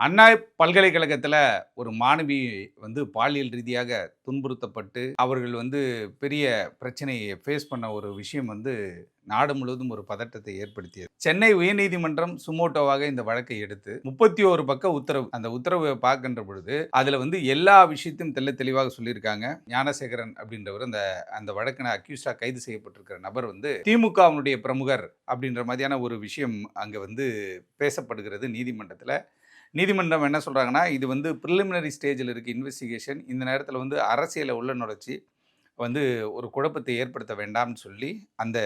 அண்ணா பல்கலைக்கழகத்தில் ஒரு மாணவி வந்து பாலியல் ரீதியாக துன்புறுத்தப்பட்டு அவர்கள் வந்து பெரிய பிரச்சனையை ஃபேஸ் பண்ண ஒரு விஷயம் வந்து நாடு முழுவதும் ஒரு பதட்டத்தை ஏற்படுத்தியது. சென்னை உயர்நீதிமன்றம் சுமோட்டோவாக இந்த வழக்கை எடுத்து முப்பத்தி ஒரு பக்க உத்தரவு அந்த உத்தரவை பார்க்கின்ற பொழுது அதில் வந்து எல்லா விஷயத்தையும் தெள்ள தெளிவாக சொல்லியிருக்காங்க. ஞானசேகரன் அப்படின்றவர் அந்த அந்த வழக்கின அக்யூஸ்டா கைது செய்யப்பட்டிருக்கிற நபர் வந்து திமுகவினுடைய பிரமுகர் அப்படின்ற மாதிரியான ஒரு விஷயம் அங்கே வந்து பேசப்படுகிறது நீதிமன்றத்தில். நீதிமன்றம் என்ன சொல்கிறாங்கன்னா இது வந்து ப்ரிலிமினரி ஸ்டேஜில் இருக்குது இன்வெஸ்டிகேஷன் இந்த நேரத்தில் வந்து அரசியலை உள்ள நுழைச்சி வந்து ஒரு குழப்பத்தை ஏற்படுத்த வேண்டாம்னு சொல்லி அந்த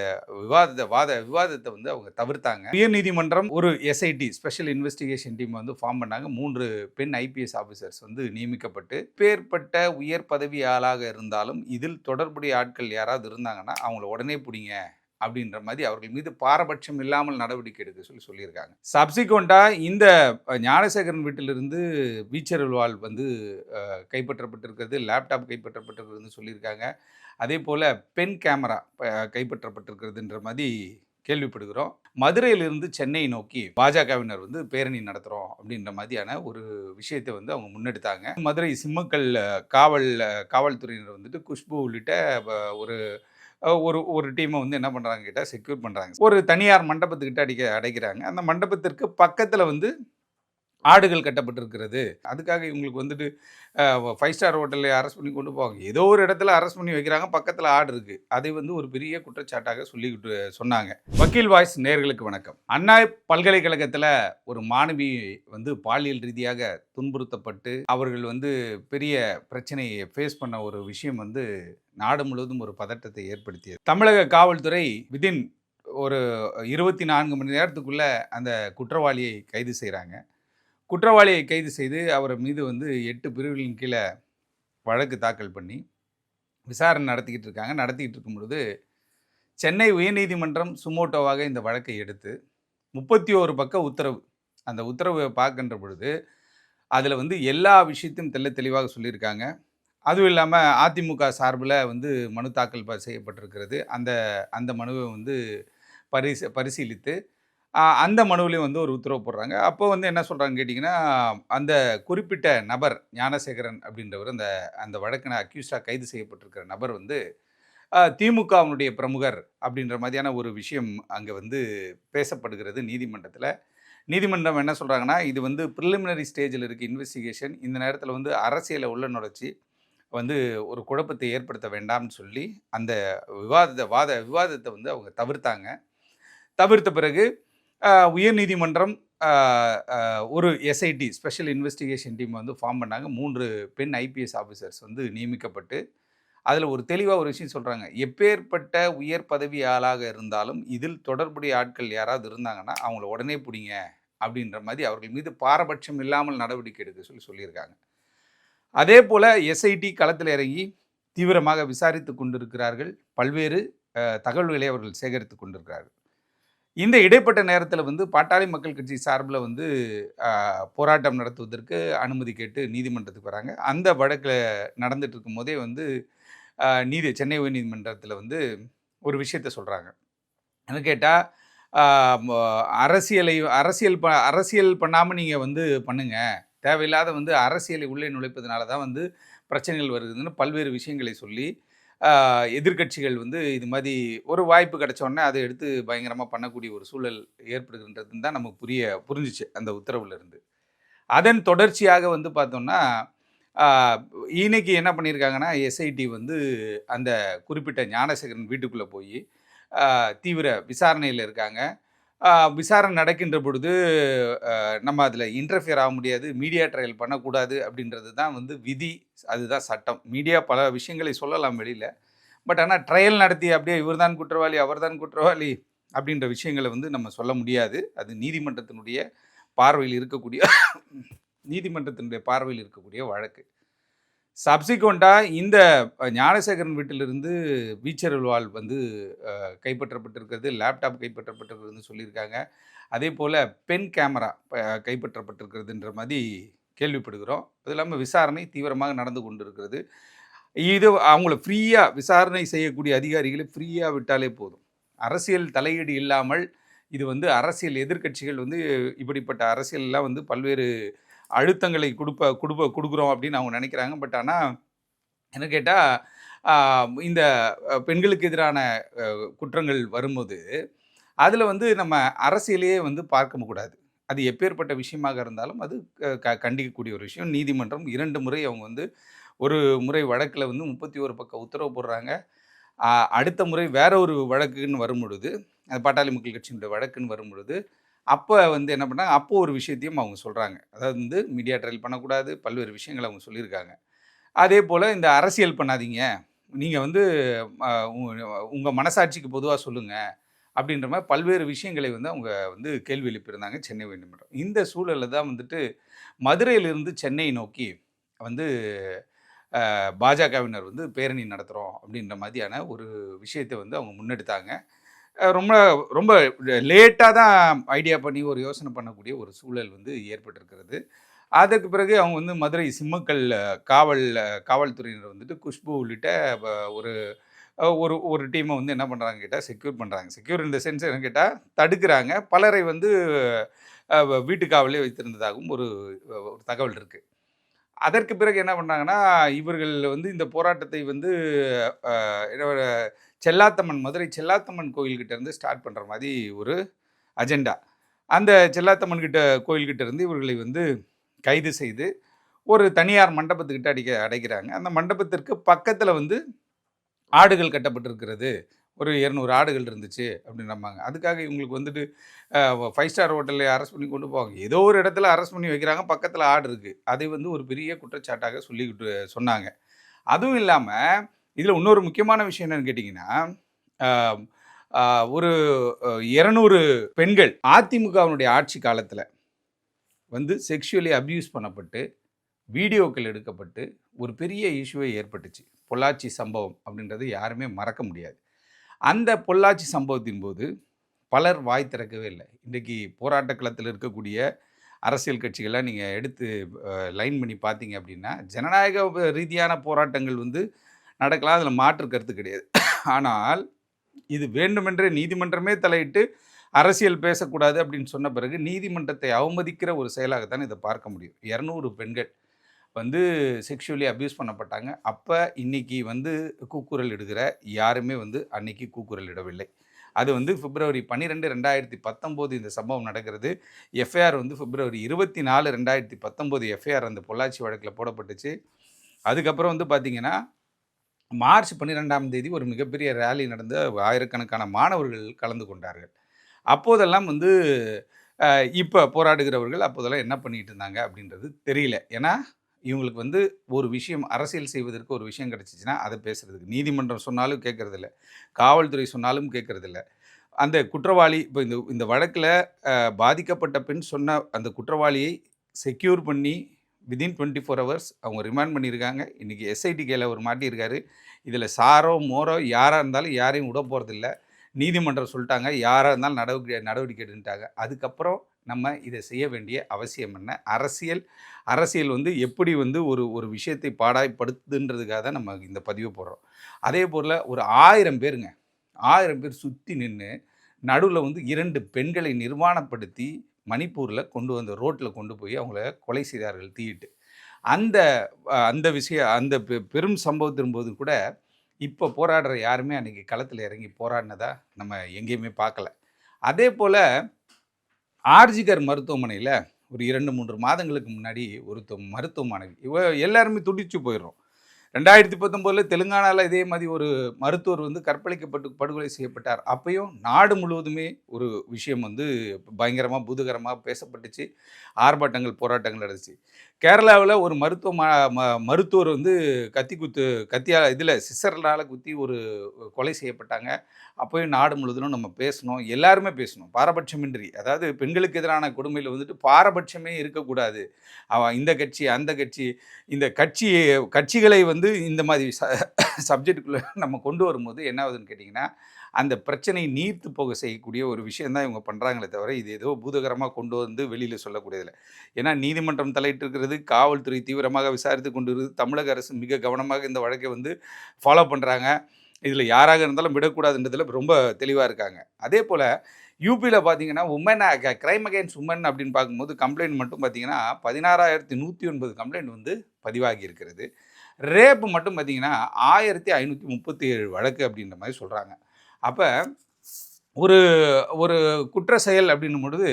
விவாதத்தை வாத விவாதத்தை வந்து அவங்க தவிர்த்தாங்க. உயர் நீதிமன்றம் ஒரு எஸ்ஐடி ஸ்பெஷல் இன்வெஸ்டிகேஷன் டீம் வந்து ஃபார்ம் பண்ணாங்க. மூன்று பெண் ஐபிஎஸ் ஆஃபீஸர்ஸ் வந்து நியமிக்கப்பட்டு பேர்பட்ட உயர் பதவி ஆளாக இருந்தாலும் இதில் தொடர்புடைய ஆட்கள் யாராவது இருந்தாங்கன்னா அவங்கள உடனே பிடிங்க. அப்படின்ற மாதிரி அவர்கள் மீது பாரபட்சம் இல்லாமல் நடவடிக்கை எடுக்க சொல்லி சொல்லியிருக்காங்க. சப்சிக்வெண்ட்டாக இந்த ஞானசேகரன் வீட்டிலிருந்து வீச்சரல்வாள் வந்து கைப்பற்றப்பட்டிருக்கிறது லேப்டாப் கைப்பற்றப்பட்டிருக்கிறதுன்னு சொல்லியிருக்காங்க. அதே போல் பென் கேமரா கைப்பற்றப்பட்டிருக்கிறதுன்ற மாதிரி கேள்விப்படுகிறோம். மதுரையிலிருந்து சென்னை நோக்கி பாஜகவினர் வந்து பேரணி நடத்துகிறோம் அப்படின்ற மாதிரியான ஒரு விஷயத்தை வந்து அவங்க முன்னெடுத்தாங்க. மதுரை சிம்மக்கல் காவல் காவல்துறையினர் வந்துட்டு குஷ்பு உள்ளிட்ட ஒரு ஒரு ஒரு டீமை வந்து என்ன பண்ணுறாங்க கிட்ட செக்யூர் பண்ணுறாங்க ஒரு தனியார் மண்டபத்துக்கிட்ட அடிக்க அடைக்கிறாங்க. அந்த மண்டபத்திற்கு பக்கத்தில் வந்து ஆடுகள் கட்டப்பட்டிருக்கிறது. அதுக்காக இவங்களுக்கு வந்துட்டு ஃபைவ் ஸ்டார் ஹோட்டலில் அரெஸ்ட் பண்ணி கொண்டு போவாங்க. ஏதோ ஒரு இடத்துல அரெஸ்ட் பண்ணி வைக்கிறாங்க பக்கத்தில் ஆடு இருக்குது அதை வந்து ஒரு பெரிய குற்றச்சாட்டாக சொல்லிக்கிட்டு சொன்னாங்க. வக்கீல் வாய்ஸ் நேர்களுக்கு வணக்கம். அண்ணா பல்கலைக்கழகத்தில் ஒரு மாணவி வந்து பாலியல் ரீதியாக துன்புறுத்தப்பட்டு அவர்கள் வந்து பெரிய பிரச்சனையை ஃபேஸ் பண்ண ஒரு விஷயம் வந்து நாடு முழுவதும் ஒரு பதட்டத்தை ஏற்படுத்தியது. தமிழக காவல்துறை விதின் ஒரு இருபத்தி நான்கு மணி நேரத்துக்குள்ளே அந்த குற்றவாளியை கைது செய்கிறாங்க குற்றவாளியை கைது செய்து அவர் மீது வந்து எட்டு பிரிவுகளின் கீழே வழக்கு தாக்கல் பண்ணி விசாரணை நடத்திக்கிட்டு இருக்காங்க. நடத்திக்கிட்டு இருக்கும் பொழுது சென்னை உயர்நீதிமன்றம் சுமோட்டோவாக இந்த வழக்கை எடுத்து முப்பத்தி ஓரு பக்க உத்தரவு அந்த உத்தரவை பார்க்கின்ற பொழுது அதில் வந்து எல்லா விஷயத்தையும் தெல்ல தெளிவாக சொல்லியிருக்காங்க. அதுவும் இல்லாமல் அதிமுக சார்பில் வந்து மனு தாக்கல் செய்யப்பட்டிருக்கிறது. அந்த அந்த மனுவை வந்து பரிசு பரிசீலித்து அந்த மனுவிலையும் வந்து ஒரு உத்தரவு போடுறாங்க. அப்போ வந்து என்ன சொல்கிறாங்க கேட்டிங்கன்னா அந்த குறிப்பிட்ட நபர் ஞானசேகரன் அப்படின்றவர் அந்த அந்த வழக்கின அக்யூஸ்டாக கைது செய்யப்பட்டிருக்கிற நபர் வந்து திமுகவினுடைய பிரமுகர் அப்படின்ற மாதிரியான ஒரு விஷயம் அங்கே வந்து பேசப்படுகிறது நீதிமன்றத்தில். நீதிமன்றம் என்ன சொல்கிறாங்கன்னா இது வந்து ப்ரிலிமினரி ஸ்டேஜில் இருக்குது இன்வெஸ்டிகேஷன் இந்த நேரத்தில் வந்து அரசியலை உள்ள நுழைச்சி வந்து ஒரு குழப்பத்தை ஏற்படுத்த வேண்டாம்னு சொல்லி அந்த விவாதத்தை வாத விவாதத்தை வந்து அவங்க தவிர்த்தாங்க. தவிர்த்த பிறகு உயர்நீதிமன்றம் ஒரு எஸ்ஐடி ஸ்பெஷல் இன்வெஸ்டிகேஷன் டீம் வந்து ஃபார்ம் பண்ணாங்க. மூன்று பெண் ஐபிஎஸ் ஆஃபீஸர்ஸ் வந்து நியமிக்கப்பட்டு அதில் ஒரு தெளிவாக ஒரு விஷயம் சொல்கிறாங்க எப்பேற்பட்ட உயர் பதவி ஆளாக இருந்தாலும் இதில் தொடர்புடைய ஆட்கள் யாராவது இருந்தாங்கன்னா அவங்கள உடனே பிடிங்க அப்படின்ற மாதிரி அவர்கள் மீது பாரபட்சம் இல்லாமல் நடவடிக்கை எடுக்க சொல்லி சொல்லியிருக்காங்க. அதே போல் எஸ்ஐடி களத்தில் இறங்கி தீவிரமாக விசாரித்து கொண்டிருக்கிறார்கள். பல்வேறு தகவல்களை அவர்கள் சேகரித்து கொண்டிருக்கிறார்கள். இந்த இடைப்பட்ட நேரத்தில் வந்து பாட்டாளி மக்கள் கட்சி சார்பில் வந்து போராட்டம் நடத்துவதற்கு அனுமதி கேட்டு நீதிமன்றத்துக்கு வராங்க. அந்த வழக்கில் நடந்துட்டு இருக்கும் போதே வந்து நீதி சென்னை உயர்நீதிமன்றத்தில் வந்து ஒரு விஷயத்த சொல்கிறாங்க என்ன கேட்டால் அரசியலை அரசியல் ப அரசியல் பண்ணாமல் நீங்கள் வந்து பண்ணுங்கள் தேவையில்லாத வந்து அரசியலை உள்ளே நுழைப்பதனால தான் வந்து பிரச்சனைகள் வருதுன்னு பல்வேறு விஷயங்களை சொல்லி எதிர்கட்சிகள் வந்து இது மாதிரி ஒரு வாய்ப்பு கிடைச்சோடனே அதை எடுத்து பயங்கரமாக பண்ணக்கூடிய ஒரு சூழல் ஏற்படுகின்றதுன்னு தான் நமக்கு புரிய புரிஞ்சிச்சு அந்த உத்தரவுலேருந்து அதன் தொடர்ச்சியாக வந்து பார்த்தோம்னா இன்னைக்கு என்ன பண்ணியிருக்காங்கன்னா எஸ்ஐடி வந்து அந்த குறிப்பிட்ட ஞானசேகரன் வீட்டுக்குள்ளே போய் தீவிர விசாரணையில் இருக்காங்க. விசாரணை நடக்கின்ற பொழுது நம்ம அதில் இன்டர்ஃபியர் ஆக முடியாது மீடியா ட்ரையல் பண்ணக்கூடாது அப்படின்றது தான் வந்து விதி. அதுதான் சட்டம். மீடியா பல விஷயங்களை சொல்லலாம் வெளியில். பட் ஆனால் ட்ரையல் நடத்தி அப்படியே இவர் தான் குற்றவாளி அவர் தான் குற்றவாளி அப்படின்ற விஷயங்களை வந்து நம்ம சொல்ல முடியாது. அது நீதிமன்றத்தினுடைய பார்வையில் இருக்கக்கூடிய நீதிமன்றத்தினுடைய பார்வையில் இருக்கக்கூடிய வழக்கு. சப்சிக்வெண்ட்டாக இந்த ஞானசேகரன் வீட்டிலிருந்து வீச்சரல்வால் வந்து கைப்பற்றப்பட்டிருக்கிறது லேப்டாப் கைப்பற்றப்பட்டிருக்கிறதுன்னு சொல்லியிருக்காங்க. அதே போல் பென் கேமரா கைப்பற்றப்பட்டிருக்கிறதுன்ற மாதிரி கேள்விப்படுகிறோம். அது இல்லாமல் விசாரணை தீவிரமாக நடந்து கொண்டு இருக்கிறது இது அவங்கள ஃப்ரீயாக விசாரணை செய்யக்கூடிய அதிகாரிகளை ஃப்ரீயாக விட்டாலே போதும். அரசியல் தலையீடு இல்லாமல் இது வந்து அரசியல் எதிர்கட்சிகள் வந்து இப்படிப்பட்ட அரசியல்லாம் வந்து பல்வேறு அழுத்தங்களை கொடுப்ப கொடுப்ப கொடுக்குறோம் அப்படின்னு அவங்க நினைக்கிறாங்க. பட் ஆனால் என்ன கேட்டால் இந்த பெண்களுக்கு எதிரான குற்றங்கள் வரும்போது அதில் வந்து நம்ம அரசியலையே வந்து பார்க்க கூடாது. அது எப்பேற்பட்ட விஷயமாக இருந்தாலும் அது க- க கண்டிக்கக்கூடிய ஒரு விஷயம். நீதிமன்றம் இரண்டு முறை அவங்க வந்து ஒரு முறை வழக்கில் வந்து முப்பத்தி ஒரு பக்கம் உத்தரவு போடுறாங்க. அடுத்த முறை வேற ஒரு வழக்குன்னு வரும் பொழுது அது பாட்டாளி மக்கள் கட்சியினுடைய வழக்குன்னு வரும் பொழுது அப்போ வந்து என்ன பண்ணாங்க? அப்போ ஒரு விஷயத்தையும் அவங்க சொல்கிறாங்க அதாவது வந்து மீடியா ட்ரையல் பண்ணக்கூடாது பல்வேறு விஷயங்களை அவங்க சொல்லியிருக்காங்க. அதே போல் இந்த அரசியல் பண்ணாதீங்க. நீங்கள் வந்து உங்கள் மனசாட்சிக்கு பொதுவாக சொல்லுங்கள் அப்படின்ற மாதிரி பல்வேறு விஷயங்களை வந்து அவங்க வந்து கேள்வி எழுப்பியிருந்தாங்க சென்னை உயர்நீதிமன்றம் இந்த சூழலில் தான் வந்துட்டு மதுரையிலிருந்து சென்னை நோக்கி வந்து பாஜகவினர் வந்து பேரணி நடத்துகிறோம் அப்படின்ற மாதிரியான ஒரு விஷயத்தை வந்து அவங்க முன்னெடுத்தாங்க. ரொம்ப ரொம்ப லேட்டாக தான் ஐடியா பண்ணி ஒரு யோசனை பண்ணக்கூடிய ஒரு சூழல் வந்து ஏற்பட்டிருக்கிறது. அதற்கு பிறகு அவங்க வந்து மதுரை சிம்மக்கல் காவல் காவல்துறையினர் வந்துட்டு குஷ்பு உள்ளிட்ட ஒரு ஒரு ஒரு டீமை வந்து என்ன பண்ணுறாங்க கேட்டால் செக்யூர் பண்ணுறாங்க செக்யூர் இந்த சென்ஸ் என்ன கேட்டால் தடுக்கிறாங்க. பலரை வந்து வீட்டு காவலே வைத்திருந்ததாகவும் ஒரு ஒரு தகவல் இருக்குது அதற்கு பிறகு என்ன பண்ணாங்கன்னா இவர்கள் வந்து இந்த போராட்டத்தை வந்து என்ன செல்லாத்தம்மன் மதுரை செல்லாத்தம்மன் கோயில்கிட்ட இருந்து ஸ்டார்ட் பண்ணுற மாதிரி ஒரு அஜெண்டா அந்த செல்லாத்தம்மன் கிட்ட கோயில்கிட்ட இருந்து இவர்களை வந்து கைது செய்து ஒரு தனியார் மண்டபத்துக்கிட்ட அடிக்க அடைக்கிறாங்க. அந்த மண்டபத்திற்கு பக்கத்தில் வந்து ஆடுகள் கட்டப்பட்டிருக்கிறது. ஒரு இரநூறு ஆடுகள் இருந்துச்சு அப்படின்னு நம்பாங்க அதுக்காக இவங்களுக்கு வந்துட்டு ஃபைவ் ஸ்டார் ஹோட்டலில் அரெஸ்ட் பண்ணி கொண்டு போவாங்க. ஏதோ ஒரு இடத்துல அரெஸ்ட் பண்ணி வைக்கிறாங்க. பக்கத்தில் ஆடு இருக்குது அதை வந்து ஒரு பெரிய குற்றச்சாட்டாக சொல்லிக்கிட்டு சொன்னாங்க. அதுவும் இல்லாமல் இதில் இன்னொரு முக்கியமான விஷயம் என்னன்னு கேட்டிங்கன்னா ஒரு இரநூறு பெண்கள் அதிமுகவினுடைய ஆட்சி காலத்தில் வந்து செக்ஷுவலி அப்யூஸ் பண்ணப்பட்டு வீடியோக்கள் எடுக்கப்பட்டு ஒரு பெரிய இஷ்யூவே ஏற்பட்டுச்சு. பொள்ளாச்சி சம்பவம் அப்படின்றது யாருமே மறக்க முடியாது. அந்த பொள்ளாச்சி சம்பவத்தின் போது பலர் வாய் திறக்கவே இல்லை. இன்றைக்கி போராட்ட களத்தில் இருக்கக்கூடிய அரசியல் கட்சிகளை நீங்கள் எடுத்து லைன் பண்ணி பார்த்தீங்க அப்படின்னா ஜனநாயக ரீதியான போராட்டங்கள் வந்து நடக்கலாம். அதில் மாற்று கருத்து கிடையாது. ஆனால் இது வேண்டுமென்றே நீதிமன்றமே தலையிட்டு அரசியல் பேசக்கூடாது அப்படின்னு சொன்ன பிறகு நீதிமன்றத்தை அவமதிக்கிற ஒரு செயலாகத்தான் இதை பார்க்க முடியும். இரநூறு பெண்கள் வந்து செக்ஷுவலி அப்யூஸ் பண்ணப்பட்டாங்க. அப்போ இன்னைக்கு வந்து கூக்குரல் இடுகிற யாருமே வந்து அன்னைக்கு கூக்குரல் இடவில்லை. அது வந்து பிப்ரவரி பன்னிரெண்டு ரெண்டாயிரத்தி பத்தொம்போது இந்த சம்பவம் நடக்கிறது. எஃப்ஐஆர் வந்து பிப்ரவரி இருபத்தி நாலு ரெண்டாயிரத்தி பத்தொம்போது எஃப்ஐஆர் அந்த பொள்ளாச்சி வழக்கில் போடப்பட்டுச்சு. அதுக்கப்புறம் வந்து பார்த்தீங்கன்னா மார்ச் பன்னிரெண்டாம் தேதி ஒரு மிகப்பெரிய ரேலி நடந்து ஆயிரக்கணக்கான மாணவர்கள் கலந்து கொண்டார்கள். அப்போதெல்லாம் வந்து இப்போ போராடுகிறவர்கள் அப்போதெல்லாம் என்ன பண்ணிட்டு இருந்தாங்க அப்படின்றது தெரியல. ஏன்னா இவங்களுக்கு வந்து ஒரு விஷயம் அரசியல் செய்வதற்கு ஒரு விஷயம் கிடச்சிச்சின்னா அதை பேசுகிறதுக்கு நீதிமன்றம் சொன்னாலும் கேட்கறதில்ல. காவல்துறை சொன்னாலும் கேட்குறதில்ல. அந்த குற்றவாளி இப்போ இந்த இந்த வழக்கில் பாதிக்கப்பட்ட பெண் சொன்ன அந்த குற்றவாளியை செக்யூர் பண்ணி விதின் டுவெண்ட்டி ஃபோர் ஹவர்ஸ் அவங்க ரிமாண்ட் பண்ணியிருக்காங்க. இன்றைக்கி எஸ்ஐடி கேல ஒரு மாட்டியிருக்காரு. இதில் சாரோ மோரோ யாராக இருந்தாலும் யாரையும் விட போகிறதில்ல நீதிமன்றம் சொல்லிட்டாங்க. யாராக இருந்தாலும் நடவடிக்கை நடவடிக்கை எடுத்துட்டாங்க. அதுக்கப்புறம் நம்ம இதை செய்ய வேண்டிய அவசியம் என்ன? அரசியல் அரசியல் வந்து எப்படி வந்து ஒரு ஒரு விஷயத்தை பாடாய்ப்படுத்துன்றதுக்காக தான் நம்ம இந்த பதிவு போடுறோம். அதே போல் ஒரு ஆயிரம் பேருங்க ஆயிரம் பேர் சுற்றி நின்று நடுவில் வந்து இரண்டு பெண்களை நிர்வாணப்படுத்தி மணிப்பூரில் கொண்டு வந்து ரோட்டில் கொண்டு போய் அவங்கள கொலை செய்தார்கள் தீயிட்டு. அந்த அந்த விஷயம் அந்த பெ- பெரும் சம்பவத்தின் போது கூட இப்போ போராடுற யாருமே அன்றைக்கி களத்தில் இறங்கி போராடினதா நம்ம எங்கேயுமே பார்க்கல அதே போல் ஆர்ஜிகர் மருத்துவமனையில் ஒரு இரண்டு மூன்று மாதங்களுக்கு முன்னாடி ஒரு மருத்துவ மாணவி இவ எல்லாருமே துடிச்சு போயிடுறோம். ரெண்டாயிரத்தி பத்தொம்போதில் தெலுங்கானாவில் இதே மாதிரி ஒரு மருத்துவர் வந்து கற்பழிக்கப்பட்டு படுகொலை செய்யப்பட்டார். அப்பயும் நாடு முழுவதுமே ஒரு விஷயம் வந்து பயங்கரமாக புதுகரமாக பேசப்பட்டுச்சு. ஆர்ப்பாட்டங்கள் போராட்டங்கள் நடந்துச்சு. கேரளாவில் ஒரு மருத்துவ ம- ம- மருத்துவர் வந்து கத்தி குத்து கத்தியால் இதில் சிசர்னால் குத்தி ஒரு கொலை செய்யப்பட்டாங்க. அப்போயும் நாடு முழுவதும் நம்ம பேசணும் எல்லாருமே பேசணும். பாரபட்சமின்றி. அதாவது பெண்களுக்கு எதிரான கொடுமையில் வந்துட்டு பாரபட்சமே இருக்கக்கூடாது. அவன் இந்த கட்சி அந்த கட்சி இந்த கட்சி கட்சிகளை வந்து வந்து இந்த மாதிரி ச சப்ஜெக்டுக்குள்ளே நம்ம கொண்டு வரும்போது என்ன ஆகுதுன்னு கேட்டிங்கன்னா அந்த பிரச்சனையை நீர்த்து போக செய்யக்கூடிய ஒரு விஷயம் தான் இவங்க பண்ணுறாங்களே தவிர இது ஏதோ பூதகரமாக கொண்டு வந்து வெளியில் சொல்லக்கூடியதில்லை. ஏன்னா நீதிமன்றம் தலையிட்டு இருக்கிறது காவல்துறை தீவிரமாக விசாரித்து கொண்டு இருக்குது தமிழக அரசு மிக கவனமாக இந்த வழக்கை வந்து ஃபாலோ பண்ணுறாங்க இதில் யாராக இருந்தாலும் விடக்கூடாதுன்றதில் ரொம்ப தெளிவாக இருக்காங்க. அதே போல் யூபியில் பார்த்தீங்கன்னா உமன் க்ரைம் அகேன்ஸ்ட் உமன் அப்படின்னு பார்க்கும்போது கம்ப்ளைண்ட் மட்டும் பார்த்தீங்கன்னா பதினாறாயிரத்தி நூற்றி ஒன்பது கம்ப்ளைண்ட் வந்து பதிவாகி இருக்கிறது. ரேப்பு மட்டும் பார்த்தீங்கன்னா ஆயிரத்தி ஐநூற்றி முப்பத்தி ஏழு வழக்கு அப்படின்ற மாதிரி சொல்கிறாங்க அப்போ ஒரு ஒரு குற்ற செயல் அப்படின்னும் பொழுது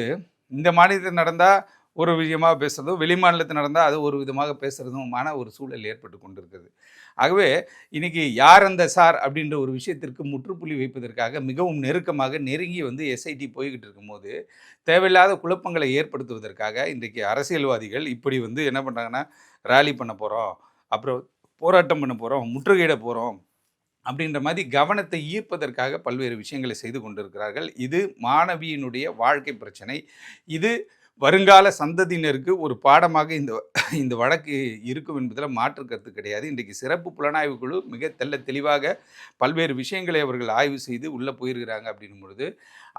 இந்த மாநிலத்தில் நடந்தால் ஒரு விஷயமாக பேசுகிறதும் வெளி மாநிலத்தில் நடந்தால் அது ஒரு விதமாக பேசுகிறதுமான ஒரு சூழல் ஏற்பட்டு கொண்டிருக்கிறது. ஆகவே இன்றைக்கி யார் அந்த சார் அப்படின்ற ஒரு விஷயத்திற்கு முற்றுப்புள்ளி வைப்பதற்காக மிகவும் நெருக்கமாக நெருங்கி வந்து எஸ்ஐடி போய்கிட்டு இருக்கும்போது தேவையில்லாத குழப்பங்களை ஏற்படுத்துவதற்காக இன்றைக்கு அரசியல்வாதிகள் இப்படி வந்து என்ன பண்ணுறாங்கன்னா ரேலி பண்ண போகிறோம் அப்புறம் போராட்டம் பண்ண போகிறோம் முற்றுகையிட போகிறோம் அப்படின்ற மாதிரி கவனத்தை ஈர்ப்பதற்காக பல்வேறு விஷயங்களை செய்து கொண்டிருக்கிறார்கள். இது மாணவியினுடைய வாழ்க்கை பிரச்சனை. இது வருங்கால சந்ததியினருக்கு ஒரு பாடமாக இந்த இந்த வழக்கு இருக்கும் என்பதில் மாற்று கருத்து கிடையாது. இன்றைக்கு சிறப்பு புலனாய்வு குழு மிக தெல்ல தெளிவாக பல்வேறு விஷயங்களை அவர்கள் ஆய்வு செய்து உள்ளே போயிருக்கிறாங்க அப்படின்னும் பொழுது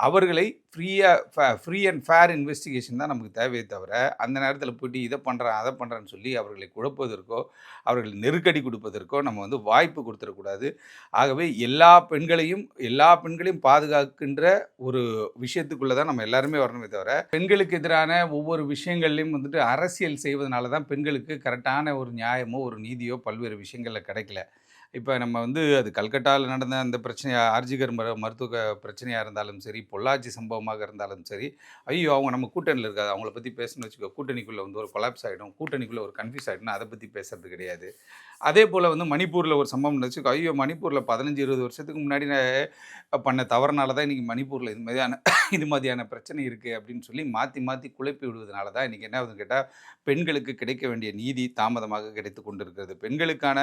அவர்களை ஃப்ரீயாக ஃப்ரீ அண்ட் ஃபேர் இன்வெஸ்டிகேஷன் தான் நமக்கு தேவையே தவிர அந்த நேரத்தில் போயிட்டு இதை பண்ணுறேன் அதை பண்ணுறேன்னு சொல்லி அவர்களை குழப்பதற்கோ அவர்கள் நெருக்கடி கொடுப்பதற்கோ நம்ம வந்து வாய்ப்பு கொடுத்துடக்கூடாது. ஆகவே எல்லா பெண்களையும் எல்லா பெண்களையும் பாதுகாக்கின்ற ஒரு விஷயத்துக்குள்ளே தான் நம்ம எல்லாருமே வரணுமே தவிர பெண்களுக்கு எதிரான ஒவ்வொரு விஷயங்கள்லையும் வந்துட்டு அரசியல் செய்வதனால தான் பெண்களுக்கு கரெக்டான ஒரு நியாயமோ ஒரு நீதியோ பல்வேறு விஷயங்களில் கிடைக்கல. இப்போ நம்ம வந்து அது கல்கட்டாவில் நடந்த அந்த பிரச்சனையாக ஆர்ஜிகர் மரு மருத்துவ பிரச்சனையாக இருந்தாலும் சரி பொள்ளாச்சி சம்பவமாக இருந்தாலும் சரி ஐயோ அவங்க நம்ம கூட்டணியில் இருக்காது. அவங்கள பற்றி பேசணும்னு வச்சுக்கோ கூட்டணிக்குள்ளே வந்து ஒரு கொலாப்ஸ் ஆகிடும் கூட்டணிக்குள்ளே ஒரு கன்ஃபியூஸ் ஆகிடும் அதை பற்றி பேசுறது கிடையாது. அதே போல் வந்து மணிப்பூரில் ஒரு சம்பவம் வச்சுக்கோ ஐயோ! மணிப்பூரில் பதினஞ்சு இருபது வருஷத்துக்கு முன்னாடி நான் பண்ண தவறுனால தான் இன்றைக்கி மணிப்பூரில் இது மாதிரியான இது மாதிரியான பிரச்சனை இருக்குது அப்படின்னு சொல்லி மாற்றி மாற்றி குழப்பி விடுவதனால தான் இன்றைக்கி என்ன ஆகுதுன்னு கேட்டால் பெண்களுக்கு கிடைக்க வேண்டிய நீதி தாமதமாக கிடைத்து கொண்டிருக்கிறது. பெண்களுக்கான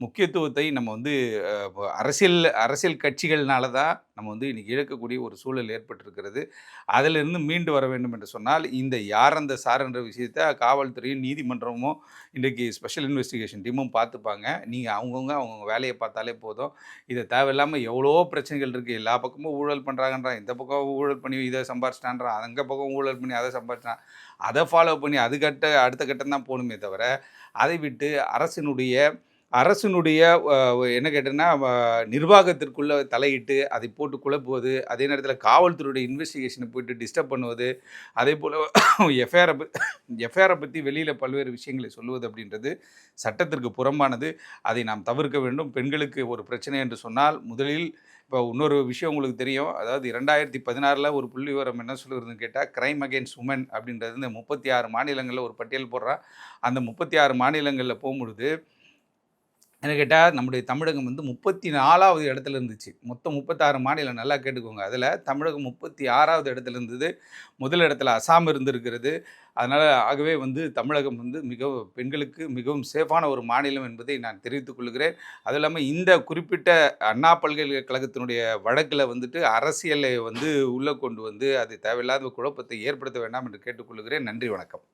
முக்கியத்துவத்தை நம்ம வந்து அரசியல் அரசியல் கட்சிகள்னால தான் நம்ம வந்து இன்றைக்கி இழக்கக்கூடிய ஒரு சூழல் ஏற்பட்டிருக்கிறது. அதிலிருந்து மீண்டு வர வேண்டும் என்று சொன்னால் இந்த யார் அந்த சார் என்ற விஷயத்தை காவல்துறையும் நீதிமன்றமும் இன்றைக்கு ஸ்பெஷல் இன்வெஸ்டிகேஷன் டீமும் பார்த்துப்பாங்க. நீங்கள் அவங்கவுங்க அவங்கவுங்க வேலையை பார்த்தாலே போதும். இதை தேவையில்லாமல் எவ்வளோ பிரச்சனைகள் இருக்குது எல்லா பக்கமும் ஊழல் பண்ணுறாங்கன்றான் இந்த பக்கம் ஊழல் பண்ணி இதை சம்பாரிச்சிட்டான்றான். அங்கே பக்கம் ஊழல் பண்ணி அதை சம்பாரிச்சிட்டான். அதை ஃபாலோ பண்ணி அது கட்ட அடுத்த கட்டம் தான் போகணுமே தவிர அதை விட்டு அரசினுடைய அரசினுடைய என்ன கேட்டேன்னா நிர்வாகத்திற்குள்ளே தலையிட்டு அதை போட்டு குழப்புவது அதே நேரத்தில் காவல்துறையுடைய இன்வெஸ்டிகேஷனை போயிட்டு டிஸ்டர்ப் பண்ணுவது அதே போல் எஃப்ஐஆரை எஃப்ஐஆரை பற்றி வெளியில் பல்வேறு விஷயங்களை சொல்லுவது அப்படின்றது சட்டத்திற்கு புறம்பானது. அதை நாம் தவிர்க்க வேண்டும். பெண்களுக்கு ஒரு பிரச்சனை என்று சொன்னால் முதலில் இப்போ இன்னொரு விஷயம் உங்களுக்கு தெரியும். அதாவது இரண்டாயிரத்தி பதினாறில் ஒரு புள்ளி விவரம் என்ன சொல்லுறதுன்னு கேட்டால் கிரைம் அகேன்ஸ்ட் உமன் அப்படின்றது இந்த முப்பத்தி ஆறு மாநிலங்களில் ஒரு பட்டியல் போடுறான் அந்த முப்பத்தி ஆறு மாநிலங்களில் போகும்பொழுது என்ன கேட்டால் நம்முடைய தமிழகம் வந்து முப்பத்தி நாலாவது இடத்துல இருந்துச்சு. மொத்தம் முப்பத்தாறு மாநிலம் நல்லா கேட்டுக்கோங்க. அதில் தமிழகம் முப்பத்தி ஆறாவது இடத்துல இருந்தது. முதல் இடத்துல அசாம் இருந்திருக்கிறது. அதனால் ஆகவே வந்து தமிழகம் வந்து மிக பெண்களுக்கு மிகவும் சேஃபான ஒரு மாநிலம் என்பதை நான் தெரிவித்துக் கொள்கிறேன். அது இல்லாமல் இந்த குறிப்பிட்ட அண்ணா பல்கலைக்கழகத்தினுடைய வழக்கில் வந்துட்டு அரசியலை வந்து உள்ளே கொண்டு வந்து அது தேவையில்லாத குழப்பத்தை ஏற்படுத்த வேண்டாம் என்று கேட்டுக்கொள்கிறேன். நன்றி வணக்கம்.